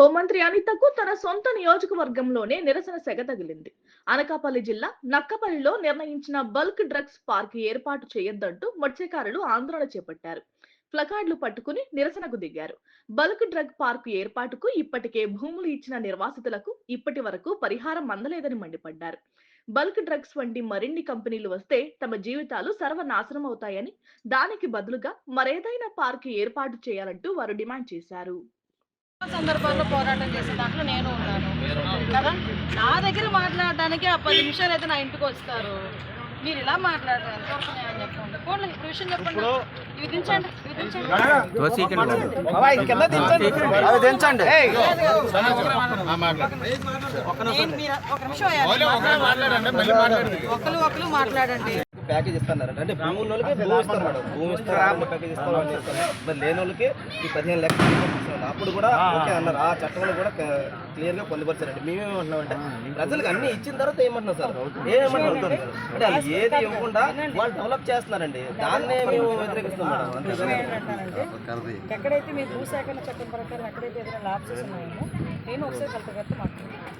హోంమంత్రి అనితకు తన సొంత నియోజకవర్గంలోనే నిరసన సెగ తగిలింది. అనకాపల్లి జిల్లా నక్కపల్లిలో నిర్ణయించిన బల్క్ డ్రగ్స్ పార్క్ ఏర్పాటు చేయొద్దంటూ మత్స్యకారులు ఆందోళన చేపట్టారు. ప్లకార్డులు పట్టుకుని నిరసనకు దిగారు. బల్క్ డ్రగ్ పార్క్ ఏర్పాటుకు ఇప్పటికే భూములు ఇచ్చిన నిర్వాసితులకు ఇప్పటి వరకు పరిహారం అందలేదని మండిపడ్డారు. బల్క్ డ్రగ్స్ వంటి మరిన్ని కంపెనీలు వస్తే తమ జీవితాలు సర్వనాశనం అవుతాయని దానికి బదులుగా మరేదైనా పార్క్ ఏర్పాటు చేయాలంటూ వారు డిమాండ్ చేశారు. సందర్భాల్లో పోరాటం చేసే దాంట్లో నేను ఉన్నాను. కదా? నా దగ్గర మాట్లాడడానికి ఆ పది నిమిషాలు అయితే నా ఇంటికి వస్తారు. మీరు ఇలా మాట్లాడరు. ఎంతవరకు న్యాయం చెప్పండి పోండి ఇప్పుడు విషయం చెప్పండి. ఇవి దించండి. ఇవి దించండి. బాబాయ్ ఇది కింద దించండి. అవి దించండి. నేను మీరు ఒక నిమిషం. అయ్యాలి. ఒకరు ఒకరు మాట్లాడండి. ప్యాకేజ్ ఇస్తున్నారు అంటే భూమి వాళ్ళకి భూమి ఇస్తారు మేడం భూమి ఇస్తారు ప్యాకేజ్ ఇస్తారు మరి లేని వాళ్ళకి ఈ పదిహేను లక్షలు ఇస్తున్నారు. అప్పుడు కూడా ఓకే అన్నారు. ఆ చట్టంలో కూడా క్లియర్గా పొందుపరిచారండి. మేమేమంటున్నామంటే ప్రజలకు అన్ని ఇచ్చిన తర్వాత ఏమంటున్నాం సార్? ఏమంటున్నారు అంటే వాళ్ళు ఏది ఇవ్వకుండా వాళ్ళు డెవలప్ చేస్తున్నారండి. దాన్నే మేము వ్యతిరేకిస్తున్నాం మేడం. ఎక్కడైతే మీ భూసేకరణ చట్టం ప్రకారం ఎక్కడైతే ఏదైనా ల్యాబ్సెస్ ఉన్నాయో నేను ఒకసారి కలెక్టర్ గారితో మాట్లాడతాను.